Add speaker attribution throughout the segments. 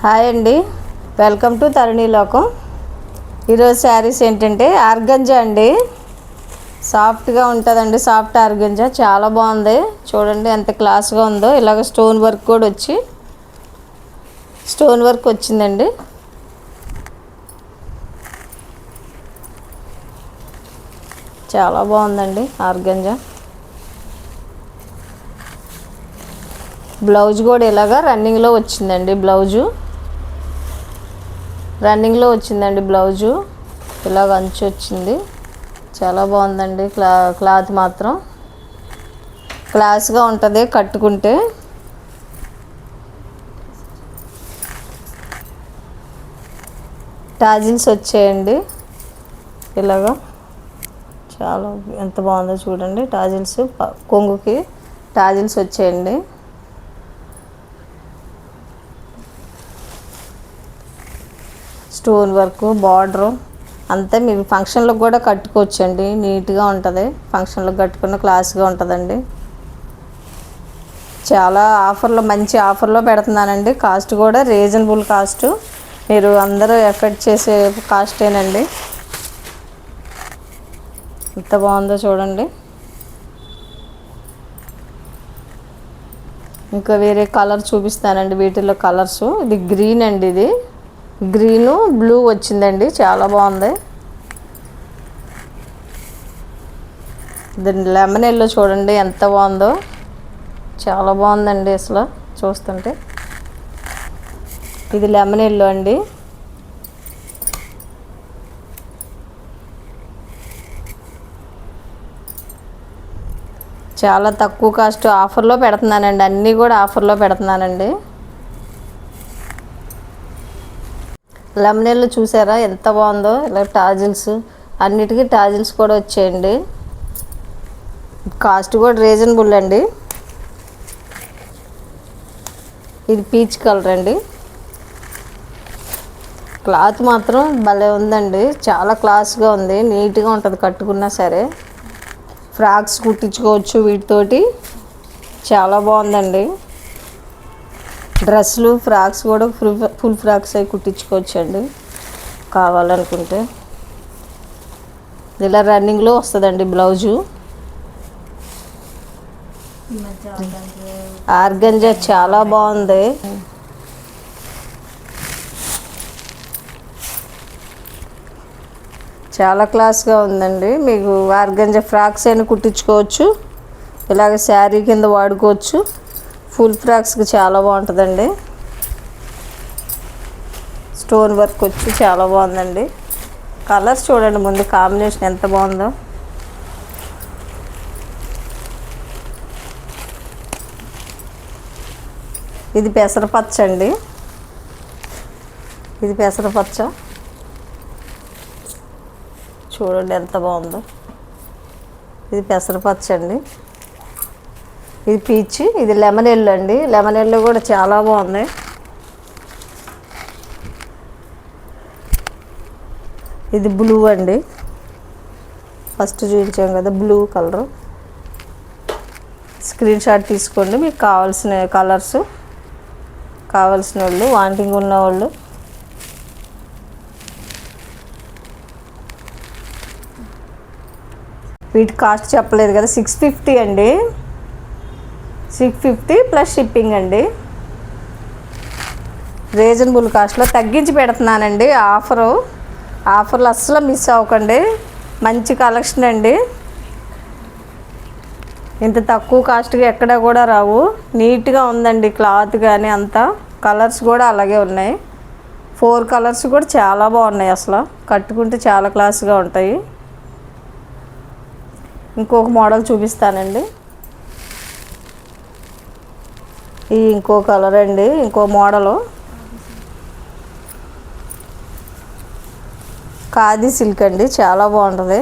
Speaker 1: Hi అండి. Welcome to తరుణి లోకం ఈరోజు శారీస్ ఏంటంటే ఆర్గంజా అండి. సాఫ్ట్గా ఉంటుందండి సాఫ్ట్ ఆర్గంజా. చాలా బాగుంది. చూడండి ఎంత క్లాస్గా ఉందో. ఇలాగ స్టోన్ వర్క్ కూడా వచ్చి స్టోన్ వర్క్ వచ్చిందండి. చాలా బాగుందండి ఆర్గంజా. బ్లౌజ్ కూడా ఇలాగా రన్నింగ్లో వచ్చిందండి బ్లౌజు. రన్నింగ్లో వచ్చిందండి బ్లౌజు. ఇలాగ అంచు వచ్చింది. చాలా బాగుందండి. క్లా క్లాత్ మాత్రం. క్లాస్గా ఉంటుంది కట్టుకుంటే. టాజిల్స్ వచ్చాయండి. ఇలాగా. చాలా ఎంత బాగుందో చూడండి టాజిల్స్. ప- కొంగుకి టాజిల్స్ వచ్చేయండి. స్టోన్ వర్క్ బార్డరు అంతే. మీరు ఫంక్షన్లకు కూడా కట్టుకోవచ్చండి. నీట్గా ఉంటుంది. ఫంక్షన్లకు కట్టుకున్న క్లాస్గా ఉంటుందండి. చాలా ఆఫర్లో మంచి ఆఫర్లో పెడుతున్నానండి. కాస్ట్ కూడా రీజనబుల్ కాస్ట్. మీరు అందరూ ఎఫర్ట్ చేసే కాస్టేనండి. ఎంత బాగుందో చూడండి. ఇంకా వేరే కలర్ చూపిస్తానండి. వీటిలో కలర్స్. ఇది గ్రీన్ అండి ఇది. గ్రీను బ్లూ వచ్చిందండి. చాలా బాగుంది. దీని లెమన్ ఎల్లో చూడండి ఎంత బాగుందో. చాలా బాగుందండి అసలు చూస్తుంటే. ఇది లెమన్ ఎల్లో అండి. చాలా తక్కువ కాస్ట్. ఆఫర్లో పెడుతున్నానండి. అన్నీ కూడా ఆఫర్లో పెడుతున్నానండి. లెమనెల్లో చూసారా? ఎంత బాగుందో? ఇలా టాజిల్స్. అన్నిటికీ టాజిల్స్ కూడా వచ్చేయండి. కాస్ట్ కూడా రీజనబుల్ అండి. ఇది పీచ్ కలర్ అండి. క్లాత్ మాత్రం భలే ఉందండి. చాలా క్లాస్గా ఉంది. నీట్గా ఉంటుంది కట్టుకున్నా సరే. ఫ్రాక్స్ కుట్టించుకోవచ్చు వీటితోటి. చాలా బాగుందండి. డ్రెస్సులు ఫ్రాక్స్ కూడా ఫుల్ ఫుల్ ఫ్రాక్స్ అవి కుట్టించుకోవచ్చండి. కావాలనుకుంటే. ఇలా రన్నింగ్లో వస్తుందండి బ్లౌజు. ఆర్గంజా చాలా బాగుంది. చాలా క్లాస్గా ఉందండి. మీకు ఆర్గంజా ఫ్రాక్స్ అయినా కుట్టించుకోవచ్చు. ఇలాగ శారీ కింద వాడుకోవచ్చు. ఫుల్ ఫ్రాక్స్కి చాలా బాగుంటుందండి. స్టోన్ వర్క్ వచ్చి చాలా బాగుందండి. కలర్స్ చూడండి ముందు కాంబినేషన్ ఎంత బాగుందో. ఇది పెసరపచ్చ అండి. ఇది పెసరపచ్చ. చూడండి ఎంత బాగుందో. ఇది పెసరపచ్చ అండి. ఇది పీచ్ ఇది లెమన్ ఎల్లు అండి. లెమన్ ఎల్లు కూడా చాలా బాగుంది. ఇది బ్లూ అండి. ఫస్ట్ చూపించాం కదా బ్లూ కలరు స్క్రీన్ షాట్ తీసుకోండి మీకు కావాల్సిన కలర్స్ కావాల్సిన వాళ్ళు వాంటింగ్ ఉన్న వాళ్ళు వీటి కాస్ట్ చెప్పలేదు కదా సిక్స్ ఫిఫ్టీ అండి. సిక్స్ ఫిఫ్టీ ప్లస్ షిప్పింగ్ అండి. రీజనబుల్ కాస్ట్లో తగ్గించి పెడుతున్నానండి. ఆఫరు ఆఫర్లు అస్సలు మిస్ అవ్వకండి. మంచి కలెక్షన్ అండి. ఇంత తక్కువ కాస్ట్గా ఎక్కడ కూడా రావు. నీట్గా ఉందండి క్లాత్ కానీ అంతా. కలర్స్ కూడా అలాగే ఉన్నాయి. ఫోర్ కలర్స్ కూడా చాలా బాగున్నాయి అసలు. కట్టుకుంటే చాలా క్లాస్గా ఉంటాయి. ఇంకొక మోడల్ చూపిస్తానండి. ఈ ఇంకో కలర్ అండి ఇంకో మోడలు. ఖాదీ సిల్క్ అండి చాలా బాగుంటుంది.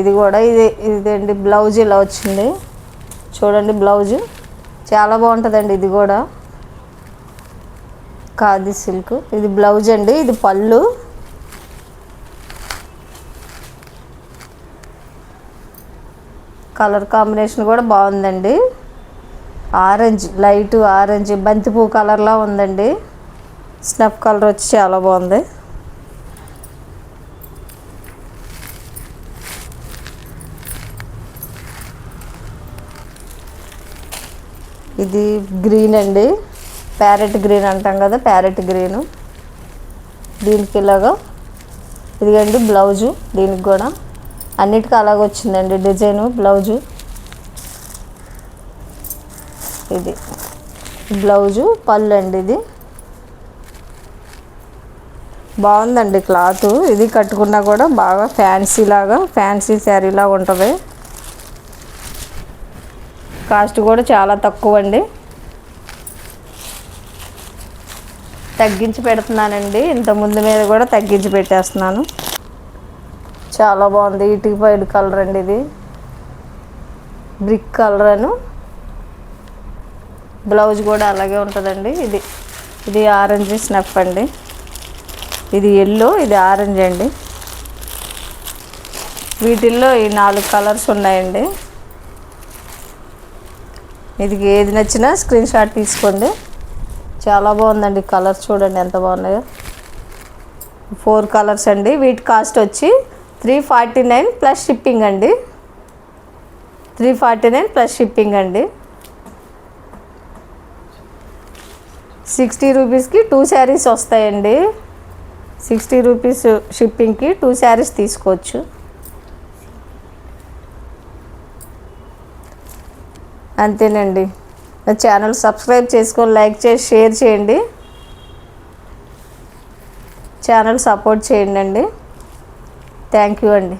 Speaker 1: ఇది కూడా ఇది ఇదండి బ్లౌజ్ ఇలా వచ్చింది. చూడండి బ్లౌజు. చాలా బాగుంటుందండి ఇది కూడా. ఖాదీ సిల్క్. ఇది బ్లౌజ్ అండి ఇది పళ్ళు. కలర్ కాంబినేషన్ కూడా బాగుందండి. ఆరెంజ్ లైట్ ఆరెంజ్ బంతిపూ కలర్లా ఉందండి. స్నఫ్ కలర్ వచ్చి చాలా బాగుంది. ఇది గ్రీన్ అండి. ప్యారెట్ గ్రీన్ అంటాం కదా ప్యారెట్ గ్రీను. దీనికి ఇలాగా ఇదిగండి బ్లౌజు దీనికి కూడా. అన్నిటికీ అలాగ వచ్చిందండి డిజైను బ్లౌజు. ఇది. బ్లౌజు పళ్ళు అండి ఇది. బాగుందండి క్లాత్. ఇది కట్టుకున్నా కూడా బాగా ఫ్యాన్సీ లాగా ఫ్యాన్సీ శారీ లాగా ఉంటుంది. కాస్ట్ కూడా చాలా తక్కువ అండి తగ్గించి పెడుతున్నానండి. ఇంత ముందు మీద కూడా తగ్గించి పెట్టేస్తున్నాను. చాలా బాగుంది. ఇటుకపైడ్ కలర్ అండి ఇది. బ్రిక్ కలర్ అను. బ్లౌజ్ కూడా అలాగే ఉంటుందండి. ఇది ఇది ఆరెంజ్ స్నఫ్ అండి. ఇది ఎల్లో ఇది ఆరెంజ్ అండి. వీటిల్లో ఈ నాలుగు కలర్స్ ఉన్నాయండి. ఇది ఏది నచ్చినా స్క్రీన్ షాట్ తీసుకోండి. చాలా బాగుందండి కలర్స్ చూడండి ఎంత బాగున్నాయో. ఫోర్ కలర్స్ అండి. వీటి కాస్ట్ వచ్చి three forty nine plus shipping అండి. Three forty nine plus shipping అండి. సిక్స్టీ రూపీస్కి టూ శారీస్ వస్తాయండి. సిక్స్టీ రూపీస్ షిప్పింగ్కి టూ శారీస్ తీసుకోవచ్చు. అంతేనండి. నా ఛానల్ సబ్స్క్రైబ్ చేసుకొని లైక్ చేసి షేర్ చేయండి. ఛానల్ సపోర్ట్ చేయండి అండి. థ్యాంక్ యూ అండి.